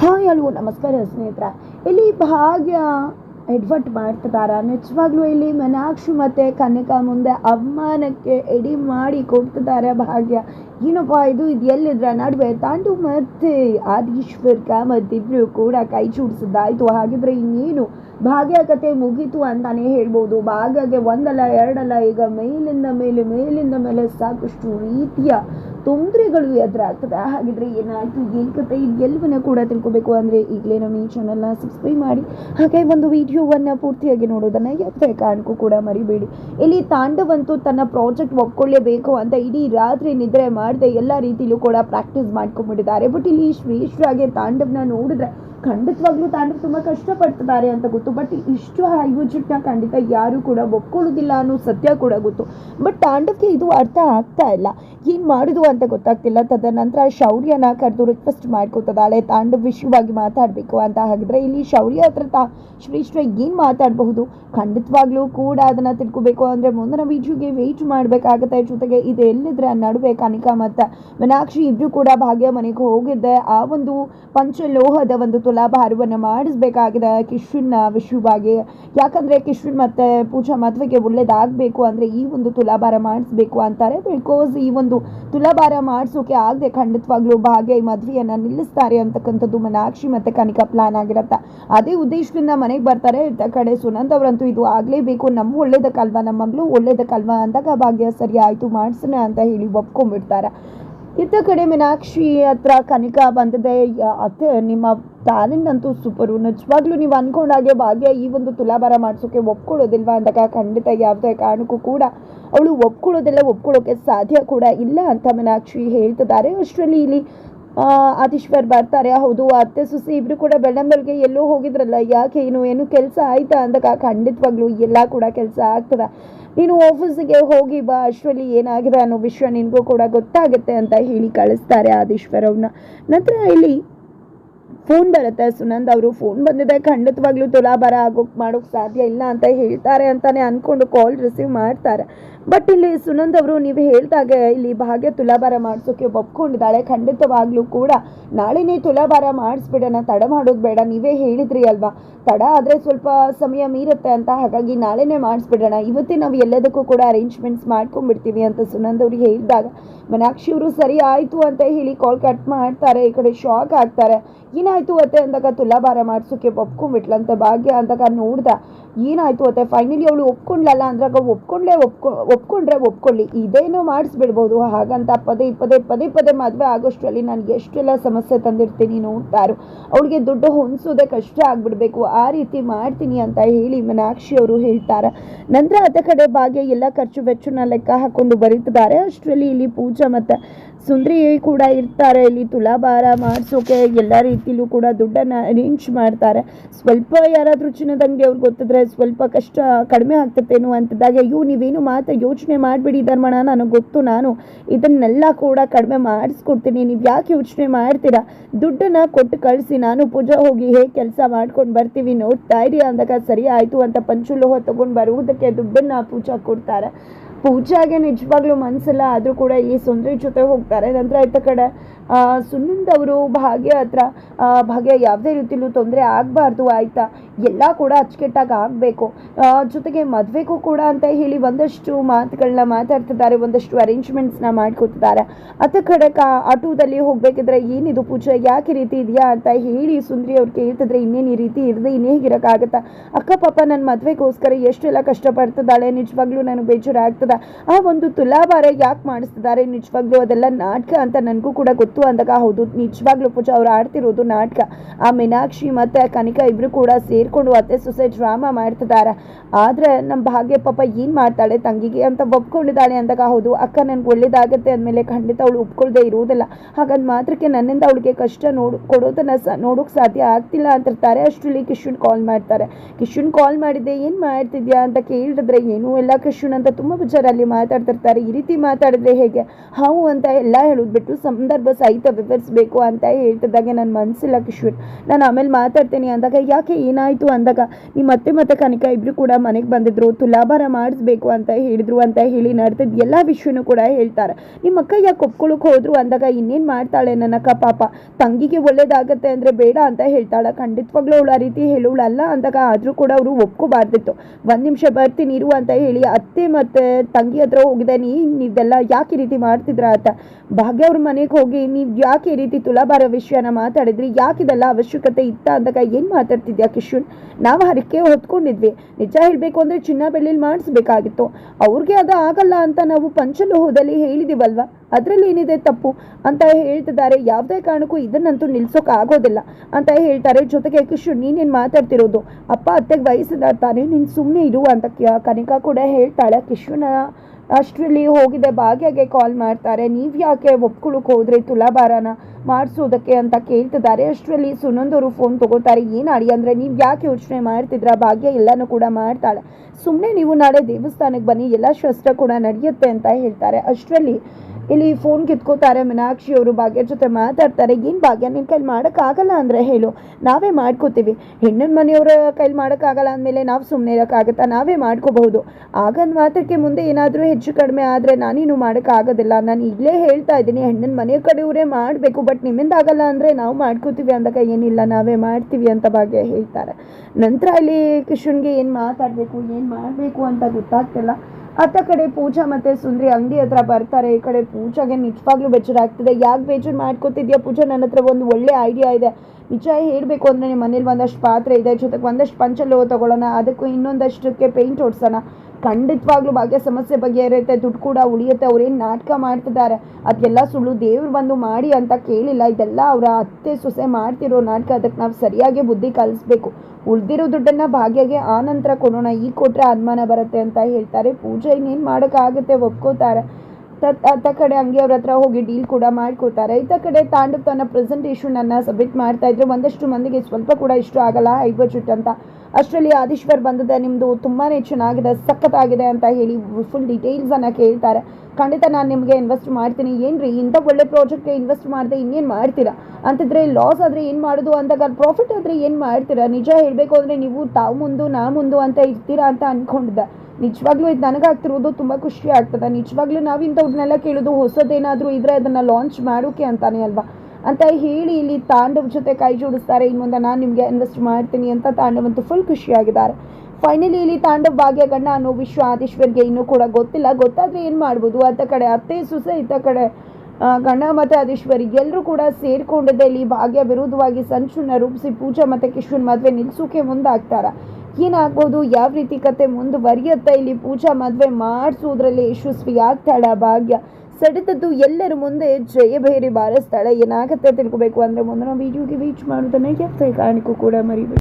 Hi ಅಲ್ವೋ ನಮಸ್ಕಾರ ಸ್ನೇಹಿತರ. ಇಲ್ಲಿ ಭಾಗ್ಯ ಎಡ್ವರ್ಟ್ ಮಾಡ್ತಿದಾರ ನಿಜವಾಗ್ಲೂ ಇಲ್ಲಿ ಮೀನಾಕ್ಷಿ ಮತ್ತು ಕನಕ ಮುಂದೆ ಅವಮಾನಕ್ಕೆ ಎಡಿ ಮಾಡಿ ಕೊಡ್ತಿದ್ದಾರೆ ಭಾಗ್ಯ. ಏನಪ್ಪ ಇದು? ಇದು ಎಲ್ಲಿದ್ರ ನಡುವೆ ತಾಂಡು ಮತ್ತೆ ಆದೀಶ್ವರ್ ಕಾಮತ್ ಇಬ್ರು ಕೂಡ ಕೈ ಚೂಡ್ಸಿದ್ದಾಯ್ತು. ಹಾಗಿದ್ರೆ ಇನ್ನೇನು? ಭಾಗ್ಯ ಕತೆ ಮುಗೀತು ಅಂತಾನೆ ಹೇಳ್ಬೋದು. ಭಾಗ್ಯಗೆ ಒಂದಲ್ಲ, ಎರಡಲ್ಲ, ಈಗ ಮೇಲಿಂದ ಮೇಲೆ ಮೇಲಿಂದ ಮೇಲೆ ಸಾಕಷ್ಟು ರೀತಿಯ ತೊಂದರೆಗಳು ಎದುರಾಗ್ತದೆ. ಹಾಗಿದ್ರೆ ಏನಾಯಿತು? ಏನು ಕತೆ ಇದೆಲ್ಲವನ್ನ ಕೂಡ ತಿಳ್ಕೊಬೇಕು ಅಂದರೆ ಈಗಲೇ ನಮ್ಮ ಈ ಚಾನಲ್ನ ಸಬ್ಸ್ಕ್ರೈಬ್ ಮಾಡಿ. ಹಾಗೆ ಒಂದು ವಿಡಿಯೋವನ್ನು ಪೂರ್ತಿಯಾಗಿ ನೋಡೋದನ್ನ ಯಾವುದೇ ಕಾರಣಕ್ಕೂ ಕೂಡ ಮರಿಬೇಡಿ. ಇಲ್ಲಿ ತಾಂಡವಂತೂ ತನ್ನ ಪ್ರಾಜೆಕ್ಟ್ ಒಪ್ಕೊಳ್ಳೇಬೇಕು ಅಂತ ಇಡೀ ರಾತ್ರಿ ನಿದ್ರೆ ಮಾಡದೆ ಎಲ್ಲ ರೀತಿಯಲ್ಲೂ ಕೂಡ ಪ್ರಾಕ್ಟೀಸ್ ಮಾಡ್ಕೊಂಡ್ಬಿಟ್ಟಿದ್ದಾರೆ. ಬಟ್ ಇಲ್ಲಿ ಶ್ರೇಷ್ಠರಾಗಿ ತಾಂಡವ್ನ ನೋಡಿದ್ರೆ ಖಂಡಿತವಾಗ್ಲೂ ತಾಂಡವ್ ತುಂಬಾ ಕಷ್ಟಪಡ್ತಿದ್ದಾರೆ ಅಂತ ಗೊತ್ತು. ಬಟ್ ಇಷ್ಟು ಆಯೋಜಿಟ್ನ ಖಂಡಿತ ಯಾರು ಕೂಡ ಒಪ್ಕೊಳ್ಳೋದಿಲ್ಲ ಅನ್ನೋ ಸತ್ಯ ಕೂಡ ಗೊತ್ತು. ಬಟ್ ತಾಂಡಕ್ಕೆ ಇದು ಅರ್ಥ ಆಗ್ತಾ ಇಲ್ಲ. ಏನು ಮಾಡುದು ಅಂತ ಗೊತ್ತಾಗ್ತಿಲ್ಲ. ತದನಂತರ ಶೌರ್ಯನ ಕರೆದು ರಿಕ್ವೆಸ್ಟ್ ಮಾಡ್ಕೋತದಾಳೆ. ತಾಂಡವ್ ವಿಷಯವಾಗಿ ಮಾತಾಡಬೇಕು ಅಂತ ಹಾಗಿದ್ರೆ ಇಲ್ಲಿ ಶೌರ್ಯ ಹತ್ರ ತಾ ಶ್ರೇಷ್ಠ ಏನ್ ಮಾತಾಡಬಹುದು? ಖಂಡಿತವಾಗ್ಲೂ ಕೂಡ ಅದನ್ನ ತಿಳ್ಕೊಬೇಕು ಅಂದ್ರೆ ಮುಂದಿನ ವಿಡಿಯೋಗೆ ವೆಯ್ಟ್ ಮಾಡ್ಬೇಕಾಗತ್ತೆ. ಜೊತೆಗೆ ಇದು ಎಲ್ಲಿದ್ರೆ ನಡುವೆ ಕನಿಕಾ ಮತ್ತು ಮೀನಾಕ್ಷಿ ಇಬ್ರು ಕೂಡ ಭಾಗ್ಯ ಮನೆಗೆ ಹೋಗಿದ್ದೆ. ಆ ಒಂದು ಪಂಚಲೋಹದ ಒಂದು ತುಲಾಭಾರವನ್ನ ಮಾಡಿಸ್ಬೇಕಾಗಿದೆ ಕಿಶ್ವಿನ ವಿಷಯವಾಗಿ ಯಾಕಂದ್ರೆ ಕಿಶ್ವಿನ್ ಮತ್ತೆ ಪೂಜಾ ಮದುವೆಗೆ ಒಳ್ಳೇದಾಗಬೇಕು ಅಂದ್ರೆ ಈ ಒಂದು ತುಲಾಭಾರ ಮಾಡಿಸ್ಬೇಕು ಅಂತಾರೆ. ಬಿಕಾಸ್ ಈ ಒಂದು ತುಲಾಭಾರ ಮಾಡಿಸೋಕೆ ಆಗದೆ ಖಂಡಿತವಾಗ್ಲೂ ಭಾಗ್ಯ ಈ ಮದುವೆಯನ್ನ ನಿಲ್ಲಿಸ್ತಾರೆ ಅಂತಕ್ಕಂಥದ್ದು ಮನಾಕ್ಷಿ ಮತ್ತೆ ಕನಿಕಾ ಪ್ಲಾನ್ ಆಗಿರುತ್ತೆ. ಅದೇ ಉದ್ದೇಶದಿಂದ ಮನೆಗೆ ಬರ್ತಾರೆ. ಕಡೆ ಸುನಂದ್ ಅವರಂತೂ ಇದು ಆಗಲೇಬೇಕು. ನಮ್ಮ ಒಳ್ಳೇದಕ್ಕಲ್ವಾ ನಮ್ಮ ಮಗಳು ಒಳ್ಳೇದಕ್ಕಲ್ವಾ ಅಂದಾಗ ಭಾಗ್ಯ ಸರಿ ಆಯಿತು ಮಾಡಿಸೋಣ ಅಂತ ಹೇಳಿ ಒಪ್ಕೊಂಡ್ಬಿಡ್ತಾರೆ. ಇತ್ತ ಕಡೆ ಮೀನಾಕ್ಷಿ ಹತ್ರ ಕನಿಕಾ ಬಂದಿದೆ. ಅತ್ತೆ, ನಿಮ್ಮ ಟ್ಯಾಲೆಂಟ್ ಅಂತೂ ಸೂಪರು ನಿಜವಾಗ್ಲೂ ನೀವು ಅನ್ಕೊಂಡಾಗೆ ಭಾಗ್ಯ ಈ ಒಂದು ತುಲಾಭಾರ ಮಾಡಿಸೋಕೆ ಒಪ್ಕೊಳ್ಳೋದಿಲ್ವಾ ಅಂದಾಗ ಖಂಡಿತ ಯಾವುದೇ ಕಾರಣಕ್ಕೂ ಕೂಡ ಅವಳು ಒಪ್ಕೊಳ್ಳೋದಿಲ್ಲ, ಒಪ್ಕೊಳ್ಳೋಕೆ ಸಾಧ್ಯ ಕೂಡ ಇಲ್ಲ ಅಂತ ಮೀನಾಕ್ಷಿ ಹೇಳ್ತಿದ್ದಾರೆ. ಅಷ್ಟರಲ್ಲಿ ಇಲ್ಲಿ ಆ, ಆದೀಶ್ವರ್ ಬರ್ತಾರೆ ಹೌದು ಅತ್ತೆ ಸುಸಿ ಇಬ್ರು ಕೂಡ ಬೆಳ್ಳಂಬೆಲ್ಗೆ ಎಲ್ಲೋ ಹೋಗಿದ್ರಲ್ಲ ಯಾಕೆ ಏನು ಏನು ಕೆಲಸ ಆಯ್ತಾ ಅಂದಾಗ ಖಂಡಿತವಾಗ್ಲೂ ಎಲ್ಲ ಕೂಡ ಕೆಲಸ ಆಗ್ತದ. ನೀನು ಆಫೀಸಿಗೆ ಹೋಗಿ ಬಾ ಅಷ್ಟರಲ್ಲಿ ಏನಾಗಿದೆ ಅನ್ನೋ ವಿಷಯ ನಿನಗೂ ಕೂಡ ಗೊತ್ತಾಗುತ್ತೆ ಅಂತ ಹೇಳಿ ಕಳಿಸ್ತಾರೆ ಆದೀಶ್ವರ್ ನಂತರ ಇಲ್ಲಿ ಫೋನ್ ಬರುತ್ತೆ ಸುನಂದ್ ಅವರು. ಫೋನ್ ಬಂದಿದೆ, ಖಂಡಿತವಾಗ್ಲೂ ತುಲಾಭಾರ ಆಗೋಕ್ ಮಾಡೋಕ್ ಸಾಧ್ಯ ಇಲ್ಲ ಅಂತ ಹೇಳ್ತಾರೆ ಅಂತಾನೆ ಅನ್ಕೊಂಡು ಕಾಲ್ ರಿಸೀವ್ ಮಾಡ್ತಾರೆ. ಬಟ್ ಇಲ್ಲಿ ಸುನಂದ್ ಅವರು ನೀವು ಹೇಳ್ದಾಗೆ ಇಲ್ಲಿ ಭಾಗ್ಯ ತುಲಾಭಾರ ಮಾಡಿಸೋಕೆ ಒಪ್ಕೊಂಡಿದ್ದಾಳೆ. ಖಂಡಿತವಾಗ್ಲೂ ಕೂಡ ನಾಳೆನೇ ತುಲಾಭಾರ ಮಾಡಿಸ್ಬಿಡೋಣ, ತಡ ಮಾಡೋದು ಬೇಡ, ನೀವೇ ಹೇಳಿದ್ರಿ ಅಲ್ವಾ? ತಡ ಆದರೆ ಸ್ವಲ್ಪ ಸಮಯ ಮೀರುತ್ತೆ ಅಂತ, ಹಾಗಾಗಿ ನಾಳೆನೇ ಮಾಡಿಸ್ಬಿಡೋಣ. ಇವತ್ತೇ ನಾವು ಎಲ್ಲದಕ್ಕೂ ಕೂಡ ಅರೇಂಜ್ಮೆಂಟ್ಸ್ ಮಾಡ್ಕೊಂಡ್ಬಿಡ್ತೀವಿ ಅಂತ ಸುನಂದ್ ಅವ್ರಿಗೆ ಹೇಳಿದಾಗ. ಮನಾಕ್ಷಿ ಅವರು ಸರಿ ಆಯಿತು ಅಂತ ಹೇಳಿ ಕಾಲ್ ಕಟ್ ಮಾಡ್ತಾರೆ, ಈ ಕಡೆ ಶಾಕ್ ಆಗ್ತಾರೆ. ಏನಾಯ್ತು ಅತ್ತೆ ಅಂದಾಗ ತುಲಾಭಾರ ಮಾಡಿಸೋಕೆ ಒಪ್ಕೊಂಡ್ಬಿಟ್ಲಂತೆ ಭಾಗ್ಯ ಅಂದಾಗ ನೋಡ್ದ, ಏನಾಯ್ತು ಅತ್ತೆ? ಫೈನಲಿ ಅವಳು ಒಪ್ಕೊಂಡ್ಲಲ್ಲ ಅಂದಾಗ ಒಪ್ಕೊಂಡ್ಲೇ ಒಪ್ಕೊ, ಒಪ್ಕೊಂಡ್ರೆ ಒಪ್ಕೊಳ್ಳಿ. ಇದೇನೋ ಮಾಡಿಸ್ಬಿಡ್ಬೋದು. ಹಾಗಂತ ಪದೇ ಪದೇ ಪದೇ ಪದೇ ಮದುವೆ ಆಗೋಷ್ಟರಲ್ಲಿ ನಾನು ಎಷ್ಟೆಲ್ಲ ಸಮಸ್ಯೆ ತಂದಿರ್ತೀನಿ ನೋಡ್ತಾರು. ಅವಳಿಗೆ ದುಡ್ಡು ಹೊಂದಿಸೋದೇ ಕಷ್ಟ ಆಗ್ಬಿಡ್ಬೇಕು. ಆ ರೀತಿ ಮಾಡ್ತೀನಿ ಅಂತ ಹೇಳಿ ಮೀನಾಕ್ಷಿ ಅವರು ಹೇಳ್ತಾರೆ. ನಂತರ ಅದ ಕಡೆ ಭಾಗ್ಯ ಎಲ್ಲ ಖರ್ಚು ವೆಚ್ಚನ ಲೆಕ್ಕ ಹಾಕೊಂಡು ಬರೀತಿದ್ದಾರೆ. ಅಷ್ಟರಲ್ಲಿ ಇಲ್ಲಿ ಪೂಜಾ ಮತ್ತೆ ಸುಂದ್ರಿ ಕೂಡ ಇರ್ತಾರೆ. ಇಲ್ಲಿ ತುಲಾಭಾರ ಮಾಡಿಸೋಕೆ ಎಲ್ಲ ರೀತಿಲೂ ಕೂಡ ದುಡ್ಡನ್ನು ಅರೇಂಜ್ ಮಾಡ್ತಾರೆ. ಸ್ವಲ್ಪ ಯಾರಾದರೂ ಚಿನ್ನದಂಗೆ ಅವ್ರಿಗೆ ಗೊತ್ತಿದ್ರೆ ಸ್ವಲ್ಪ ಕಷ್ಟ ಕಡಿಮೆ ಆಗ್ತತೇನೋ ಅಂತಿದ್ದಾಗ ಅಯ್ಯೋ, ನೀವೇನು ಮಾತ್ರ ಯೋಚನೆ ಮಾಡಿಬಿಡಿ ಧರ್ಮಣ ನನಗೆ ಗೊತ್ತು ನಾನು ಇದನ್ನೆಲ್ಲ ಕೂಡ ಕಡಿಮೆ ಮಾಡಿಸ್ಕೊಡ್ತೀನಿ, ನೀವು ಯಾಕೆ ಯೋಚನೆ ಮಾಡ್ತೀರಾ? ದುಡ್ಡನ್ನು ಕೊಟ್ಟು ಕಳಿಸಿ, ನಾನು ಪೂಜಾ ಹೋಗಿ ಹೇಗೆ ಕೆಲಸ ಮಾಡ್ಕೊಂಡು ಬರ್ತೀವಿ ನೋಡ್ತಾ ಇರಿ ಅಂದಾಗ ಸರಿ ಆಯಿತು ಅಂತ ಪಂಚುಲೋಹ ತೊಗೊಂಡು ಬರುವುದಕ್ಕೆ ದುಡ್ಡನ್ನು ಪೂಜಾ ಕೊಡ್ತಾರೆ. ಪೂಜಾಗೆ ನಿಜವಾಗ್ಲೂ ಮನಸ್ಸಿಲ್ಲ ಆದರೂ ಕೂಡ ಇಲ್ಲಿ ಸುಂದರಿ ಜೊತೆ ಹೋಗ್ತಾರೆ. ನಂತರ ಆಯ್ತ ಕಡೆ ಸುನಂದ್ ಅವರು ಭಾಗ್ಯ ಹತ್ರ ಭಾಗ್ಯ ಯಾವುದೇ ರೀತಿಲೂ ತೊಂದರೆ ಆಗಬಾರ್ದು, ಆಯಿತಾ? ಎಲ್ಲ ಕೂಡ ಅಚ್ಚುಕಟ್ಟಾಗಿ ಆಗಬೇಕು. ಜೊತೆಗೆ ಮದುವೆಗೂ ಕೂಡ ಅಂತ ಹೇಳಿ ಒಂದಷ್ಟು ಮಾತುಗಳನ್ನ ಮಾತಾಡ್ತಿದ್ದಾರೆ, ಒಂದಷ್ಟು ಅರೇಂಜ್ಮೆಂಟ್ಸ್ನ ಮಾಡ್ಕೊತಿದ್ದಾರೆ. ಅತ ಕಡೆ ಕಾ ಆಟೋದಲ್ಲಿ ಹೋಗಬೇಕಿದ್ರೆ ಏನಿದು ಪೂಜೆ? ಯಾಕೆ ರೀತಿ ಇದೆಯಾ ಅಂತ ಹೇಳಿ ಸುಂದರಿ ಅವ್ರು ಕೇಳ್ತಿದ್ರೆ ಇನ್ನೇನು ಈ ರೀತಿ ಇರದೆ ಇನ್ನೇಗಿರೋಕ್ಕಾಗತ್ತಾ ಅಕ್ಕ ಪಾಪ ನನ್ನ ಮದುವೆಗೋಸ್ಕರ ಎಷ್ಟೆಲ್ಲ ಕಷ್ಟಪಡ್ತಿದ್ದಾಳೆ, ನಿಜವಾಗ್ಲೂ ನನಗೆ ಬೇಜಾರಾಗ್ತದ. ಆ ಒಂದು ತುಲಾಭಾರ ಯಾಕೆ ಮಾಡಿಸ್ತಿದ್ದಾರೆ, ನಿಜವಾಗ್ಲೂ ಅದೆಲ್ಲ ನಾಟಕ ಅಂತ ನನಗೂ ಕೂಡ ಗೊತ್ತು ಅಂದಾಗ, ಹೌದು, ನಿಜವಾಗ್ಲೂ ಪೂಜಾ ಅವ್ರು ಆಡ್ತಿರೋದು ನಾಟಕ. ಆ ಮೀನಾಕ್ಷಿ ಮತ್ತೆ ಕನಿಕಾ ಇಬ್ರು ಕೂಡ ಸೇರ್ಕೊಂಡು ಅತ್ತೆ ಸೊಸೆ ಡ್ರಾಮಾ ಮಾಡ್ತಿದ್ದಾರೆ ಆದ್ರೆ ನಮ್ಮ ಭಾಗ್ಯ ಪಾಪ ಏನು ಮಾಡ್ತಾಳೆ, ತಂಗಿಗೆ ಅಂತ ಒಪ್ಕೊಂಡಿದ್ದಾಳೆ ಅಂದಾಗ, ಹೌದು ಅಕ್ಕ ನನ್ಗೆ ಒಳ್ಳೇದಾಗತ್ತೆ ಅಂದಮೇಲೆ ಖಂಡಿತ ಅವಳು ಒಪ್ಕೊಳ್ಳದೆ ಇರುವುದಿಲ್ಲ ಹಾಗಂದ್ ಮಾತ್ರಕ್ಕೆ ನನ್ನಿಂದ ಅವಳಿಗೆ ಕಷ್ಟ ನೋಡ್, ಕೊಡೋದನ್ನ ಸ, ನೋಡೋಕ್ ಸಾಧ್ಯ ಆಗ್ತಿಲ್ಲ ಅಂತಿರ್ತಾರೆ. ಅಷ್ಟರಲ್ಲಿ ಕಿಶುನ್ ಕಾಲ್ ಮಾಡ್ತಾರೆ. ಕಿಶುನ್ ಕಾಲ್ ಮಾಡಿದ್ದೆ, ಏನು ಮಾಡ್ತಿದ್ಯಾ? ಅಂತ ಕೇಳಿದ್ರೆ, ಏನು ಎಲ್ಲ ಕಿಶುನ್ ಅಂತ ತುಂಬಾ ವಿಚಾರಲ್ಲಿ ಮಾತಾಡ್ತಿರ್ತಾರೆ. ಈ ರೀತಿ ಮಾತಾಡಿದ್ರೆ ಹೇಗೆ? ಹಾವು ಅಂತ ಎಲ್ಲ ಹೇಳೋದ್ಬಿಟ್ಟು ಸಂದರ್ಭ ಸಹಿತ ವಿವರಿಸಬೇಕು ಅಂತ ಹೇಳ್ತಿದ್ದಾಗೆ ನನ್ನ ಮನಸ್ಸಿಲ್ಲ ಕಿಶ್ವರ್ ನಾನು ಆಮೇಲೆ ಮಾತಾಡ್ತೀನಿ ಅಂದಾಗ, ಯಾಕೆ ಏನಾಯಿತು? ಅಂದಾಗ, ನಿಮ್ಮ ಅತ್ತೆ ಮತ್ತೆ ಕನಿಕಾ ಇಬ್ಬರು ಕೂಡ ಮನೆಗೆ ಬಂದಿದ್ರು, ತುಲಾಭಾರ ಮಾಡಿಸ್ಬೇಕು ಅಂತ ಹೇಳಿದ್ರು ಅಂತ ಹೇಳಿ ನಡೆದಿದ್ದ ಎಲ್ಲ ವಿಷಯನೂ ಕೂಡ ಹೇಳ್ತಾರೆ. ನಿಮ್ಮ ಅಕ್ಕ ಯಾಕೆ ಒಪ್ಕೊಳಕ್ಕೆ ಹೋದ್ರು? ಅಂದಾಗ, ಇನ್ನೇನು ಮಾಡ್ತಾಳೆ ನನ್ನಕ್ಕ ಪಾಪ? ತಂಗಿಗೆ ಒಳ್ಳೇದಾಗತ್ತೆ ಅಂದರೆ ಬೇಡ ಅಂತ ಹೇಳ್ತಾಳೆ. ಖಂಡಿತವಾಗ್ಲೂ ಅವಳು ಆ ರೀತಿ ಹೇಳೋಳಲ್ಲ ಅಂದಾಗ, ಆದರೂ ಕೂಡ ಅವರು ಒಪ್ಕೋಬಾರ್ದಿತ್ತು. ಒಂದು ನಿಮಿಷ ಬರ್ತೀನಿ ಇರು ಅಂತ ಹೇಳಿ, ಅತ್ತೆ ಮತ್ತು ತಂಗಿ ಹತ್ರ ಹೋಗಿದೆ ನೀ ನೀವೆಲ್ಲ ಯಾಕೆ ರೀತಿ ಮಾಡ್ತಿದ್ರ? ಅಂತ. ಭಾಗ್ಯ ಅವ್ರ ಮನೆಗೆ ಹೋಗಿ ನೀವು ಯಾಕೆ ಈ ರೀತಿ ತುಲಾಭಾರ ವಿಷಯನ ಮಾತಾಡಿದ್ರಿ? ಯಾಕೆ ಇದೆಲ್ಲ ಅವಶ್ಯಕತೆ ಇತ್ತ ಅಂದಾಗ ಏನು ಮಾತಾಡ್ತಿದ್ಯಾ ಕಿಶುನ್? ನಾವು ಹರಕೆ ಹೊತ್ಕೊಂಡಿದ್ವಿ. ನಿಜ ಹೇಳಬೇಕು ಅಂದರೆ ಚಿನ್ನ ಬೆಳ್ಳಿಲಿ ಮಾಡಿಸ್ಬೇಕಾಗಿತ್ತು. ಅವ್ರಿಗೆ ಅದು ಆಗಲ್ಲ ಅಂತ ನಾವು ಪಂಚಲೋಹದಲ್ಲಿ ಹೇಳಿದಿವಲ್ವಾ? ಅದರಲ್ಲಿ ಏನಿದೆ ತಪ್ಪು? ಅಂತ ಹೇಳ್ತಿದ್ದಾರೆ. ಯಾವುದೇ ಕಾರಣಕ್ಕೂ ಇದನ್ನಂತೂ ನಿಲ್ಸೋಕೆ ಆಗೋದಿಲ್ಲ ಅಂತ ಹೇಳ್ತಾರೆ. ಜೊತೆಗೆ ಕಿಶೋರ್ ನೀನೇನು ಮಾತಾಡ್ತಿರೋದು? ಅಪ್ಪ ಅತ್ತೆಗೆ ವಯಸ್ಸಿದಾಡ್ತಾನೆ ನೀನು ಸುಮ್ಮನೆ ಇರು ಅಂತ ಕನಿಕಾ ಕೂಡ ಹೇಳ್ತಾಳೆ. ಕಿಶೋರ್ನ ಅಷ್ಟರಲ್ಲಿ ಹೋಗಿದೆ ಭಾಗ್ಯಗೆ ಕಾಲ್ ಮಾಡ್ತಾರೆ, ನೀವು ಯಾಕೆ ಒಪ್ಕೊಳಕ್ಕೆ ಹೋದ್ರಿ ತುಲಾಭಾರನ ಮಾಡಿಸೋದಕ್ಕೆ ಅಂತ ಕೇಳ್ತಿದ್ದಾರೆ. ಅಷ್ಟರಲ್ಲಿ ಸುನಂದರು ಫೋನ್ ತಗೋತಾರೆ ಏನು ಅಡಿ ಅಂದರೆ ನೀವು ಯಾಕೆ ಯೋಚನೆ ಮಾಡ್ತಿದ್ರ? ಭಾಗ್ಯ ಎಲ್ಲನೂ ಕೂಡ ಮಾಡ್ತಾಳೆ. ಸುಮ್ಮನೆ ನೀವು ನಾಳೆ ದೇವಸ್ಥಾನಕ್ಕೆ ಬನ್ನಿ, ಎಲ್ಲ ಶಸ್ತ್ರ ಕೂಡ ನಡೆಯುತ್ತೆ ಅಂತ ಹೇಳ್ತಾರೆ. ಅಷ್ಟರಲ್ಲಿ ಇಲ್ಲಿ ಫೋನ್ ಕಿತ್ಕೋತಾರೆ ಮೀನಾಕ್ಷಿ ಅವರು ಭಾಗ್ಯ ಜೊತೆ ಮಾತಾಡ್ತಾರೆ, ಏನು ಭಾಗ್ಯ ನಿನ್ನ ಕೈಲಿ ಮಾಡೋಕ್ಕಾಗಲ್ಲ ಅಂದರೆ ಹೇಳು, ನಾವೇ ಮಾಡ್ಕೋತೀವಿ. ಹೆಣ್ಣಿನ ಮನೆಯವರ ಕೈಲಿ ಮಾಡೋಕ್ಕಾಗಲ್ಲ ಅಂದಮೇಲೆ ನಾವು ಸುಮ್ಮನೆ ಇರೋಕ್ಕಾಗತ್ತಾ? ನಾವೇ ಮಾಡ್ಕೋಬಹುದು. ಆಗನ್ ಮಾತ್ರಕ್ಕೆ ಮುಂದೆ ಏನಾದರೂ ಹೆಚ್ಚು ಕಡಿಮೆ ಆದರೆ ನಾನೇನು ಮಾಡೋಕ್ಕಾಗೋದಿಲ್ಲ. ನಾನು ಈಗಲೇ ಹೇಳ್ತಾ ಇದ್ದೀನಿ, ಹೆಣ್ಣಿನ ಮನೆಯ ಕಡೆಯವರೇ ಮಾಡಬೇಕು, ಬಟ್ ನಿಮ್ಮಿಂದ ಆಗಲ್ಲ ಅಂದರೆ ನಾವು ಮಾಡ್ಕೋತೀವಿ ಅಂದಾಗ ಏನಿಲ್ಲ, ನಾವೇ ಮಾಡ್ತೀವಿ ಅಂತ ಭಾಗ್ಯ ಹೇಳ್ತಾರೆ. ನಂತರ ಅಲ್ಲಿ ಕಿಶನ್ಗೆ ಏನು ಮಾತಾಡಬೇಕು, ಏನು ಮಾಡಬೇಕು ಅಂತ ಗೊತ್ತಾಗ್ತಿಲ್ಲ. ಅತ್ತ ಕಡೆ ಪೂಜಾ ಮತ್ತೆ ಸುಂದ್ರಿ ಅಂಗಡಿ ಹತ್ರ ಬರ್ತಾರೆ. ಈ ಕಡೆ ಪೂಜಾಗೆ ನಿಜವಾಗ್ಲೂ ಬೇಜಾರು ಆಗ್ತಿದೆ ಯಾಕೆ ಬೇಜಾರು ಮಾಡ್ಕೋತಿದ್ಯಾ ಪೂಜಾ? ನನ್ನ ಹತ್ರ ಒಂದು ಒಳ್ಳೆ ಐಡಿಯಾ ಇದೆ. ನಿಜ ಹೇಳಬೇಕು ಅಂದರೆ ನಿಮ್ಮ ಮನೇಲಿ ಒಂದಷ್ಟು ಪಾತ್ರೆ ಇದೆ. ಜೊತೆಗೆ ಒಂದಷ್ಟು ಪಂಚಲೋ ತಗೊಳ್ಳೋಣ. ಅದಕ್ಕೂ ಇನ್ನೊಂದಷ್ಟಕ್ಕೆ ಪೇಂಟ್ ಹೊಡ್ಸೋಣ ಖಂಡಿತವಾಗ್ಲೂ ಭಾಗ್ಯ ಸಮಸ್ಯೆ ಬಗೆಹರಿಯುತ್ತೆ, ದುಡ್ಡು ಕೂಡ ಉಳಿಯುತ್ತೆ ಅವ್ರೇನು ನಾಟಕ ಮಾಡ್ತಿದ್ದಾರೆ, ಅದೆಲ್ಲ ಸುಳ್ಳು ದೇವ್ರು ಬಂದು ಮಾಡಿ ಅಂತ ಕೇಳಿಲ್ಲ. ಇದೆಲ್ಲ ಅವರ ಅತ್ತೆ ಸೊಸೆ ಮಾಡ್ತಿರೋ ನಾಟಕ, ಅದಕ್ಕೆ ನಾವು ಸರಿಯಾಗಿ ಬುದ್ಧಿ ಕಲಿಸ್ಬೇಕು. ಉಳ್ದಿರೋ ದುಡ್ಡನ್ನು ಭಾಗ್ಯಗೆ ಆನಂತರ ನಂತರ ಕೊಡೋಣ ಈಗ ಕೊಟ್ಟರೆ ಅನುಮಾನ ಬರುತ್ತೆ ಅಂತ ಹೇಳ್ತಾರೆ. ಪೂಜೆ ಇನ್ನೇನು ಮಾಡೋಕ್ಕಾಗುತ್ತೆ ಒಪ್ಕೋತಾರೆ. ಅತ್ತ ಕಡೆ ಹಂಗೆ ಅವ್ರ ಹತ್ರ ಹೋಗಿ ಡೀಲ್ ಕೂಡ ಮಾಡ್ಕೊತಾರೆ ಇತ್ತ ಕಡೆ ತಾಂಡವ್ ತನ್ನ ಪ್ರೆಸೆಂಟೇಷನನ್ನು ಸಬ್ಮಿಟ್ ಮಾಡ್ತಾ ಇದ್ರೆ ಒಂದಷ್ಟು ಮಂದಿಗೆ ಸ್ವಲ್ಪ ಕೂಡ ಇಷ್ಟ ಆಗಲ್ಲ ಹೈ ಬಜೆಟ್ ಅಂತ. ಅಷ್ಟರಲ್ಲಿ ಆದೀಶ್ವರ್ ಬಂದಿದೆ ನಿಮ್ಮದು ತುಂಬಾ ಚೆನ್ನಾಗಿದೆ, ಸಖತ್ತಾಗಿದೆ ಅಂತ ಹೇಳಿ ಫುಲ್ ಡೀಟೇಲ್ಸನ್ನು ಕೇಳ್ತಾರೆ. ಖಂಡಿತ ನಾನು ನಿಮಗೆ ಇನ್ವೆಸ್ಟ್ ಮಾಡ್ತೀನಿ. ಏನ್ರಿ, ಇಂಥ ಒಳ್ಳೆ ಪ್ರಾಜೆಕ್ಟ್ಗೆ ಇನ್ವೆಸ್ಟ್ ಮಾಡಿದೆ ಇನ್ನೇನು ಮಾಡ್ತೀರಾ? ಅಂತಿದ್ರೆ ಲಾಸ್ ಆದರೆ ಏನು ಮಾಡೋದು? ಅಂದಾಗ ಪ್ರಾಫಿಟ್ ಆದರೆ ಏನು ಮಾಡ್ತೀರಾ? ನಿಜ ಹೇಳಬೇಕು ಅಂದರೆ ನೀವು ತಾವು ಮುಂದು, ನಾ ಮುಂದು ಅಂತ ಇರ್ತೀರಾ ಅಂತ ಅಂದ್ಕೊಂಡಿದ್ದೆ ನಿಜವಾಗ್ಲೂ ಇದು ನನಗಾಗ್ತಿರೋದು ತುಂಬ ಖುಷಿ ಆಗ್ತದೆ. ನಿಜವಾಗ್ಲೂ ನಾವು ಇಂಥವ್ರನ್ನೆಲ್ಲ ಕೇಳೋದು ಹೊಸದೇನಾದರೂ ಇದ್ರೆ ಅದನ್ನು ಲಾಂಚ್ ಮಾಡೋಕೆ ಅಂತಾನೆ ಅಲ್ವಾ? ಅಂತ ಹೇಳಿ ಇಲ್ಲಿ ತಾಂಡವ್ ಜೊತೆ ಕೈ ಜೋಡಿಸ್ತಾರೆ. ಇನ್ನು ಮುಂದೆ ನಾನು ನಿಮಗೆ ಇನ್ವೆಸ್ಟ್ ಮಾಡ್ತೀನಿ ಅಂತ ತಾಂಡವ್ ಅಂತೂ ಫುಲ್ ಖುಷಿಯಾಗಿದ್ದಾರೆ ಫೈನಲಿ ಇಲ್ಲಿ ತಾಂಡವ್ ಭಾಗ್ಯ ಗಂಡ ಅನ್ನೋ ವಿಶ್ವ ಆದೀಶ್ವರ್ಗೆ ಇನ್ನೂ ಕೂಡ ಗೊತ್ತಿಲ್ಲ. ಗೊತ್ತಾದರೆ ಏನು ಮಾಡ್ಬೋದು? ಅತ್ತ ಕಡೆ ಅತ್ತೆ ಸೊಸೆ ಇತ್ತ ಕಡೆ ಗಂಡ ಮತ್ತು ಆದೀಶ್ವರಿ ಎಲ್ಲರೂ ಕೂಡ ಸೇರ್ಕೊಂಡಿದ್ದೆ ಇಲ್ಲಿ ಭಾಗ್ಯ ವಿರುದ್ಧವಾಗಿ ಸಂಚುನ ರೂಪಿಸಿ ಪೂಜಾ ಮತ್ತು ಕಿಶೋರ್ ಮದುವೆ ನಿಲ್ಸೋಕೆ ಮುಂದಾಗ್ತಾರ. ಏನಾಗ್ಬೋದು? ಯಾವ ರೀತಿ ಕತೆ ಮುಂದುವರಿಯುತ್ತೆ? ಇಲ್ಲಿ ಪೂಜಾ ಮದುವೆ ಮಾಡಿಸೋದ್ರಲ್ಲಿ ಯಶಸ್ವಿ ಆಗ್ತಾಳ ಭಾಗ್ಯ. ಸಡಿತದ್ದು ಎಲ್ಲರ ಮುಂದೆ ಜಯಭೇರಿ ಬಾರಿಸ್ತಾಳೆ ಏನಾಗುತ್ತೆ ತಿಳ್ಕೊಬೇಕು. ಅಂದರೆ ಮುಂದಿನ ವಿಡಿಯೋಗೆ ವೀಚ್ ಮಾಡೋದನ್ನ ಯಾವುದೇ ಕಾರಣಕ್ಕೂ ಕೂಡ ಮರಿಬೇಕು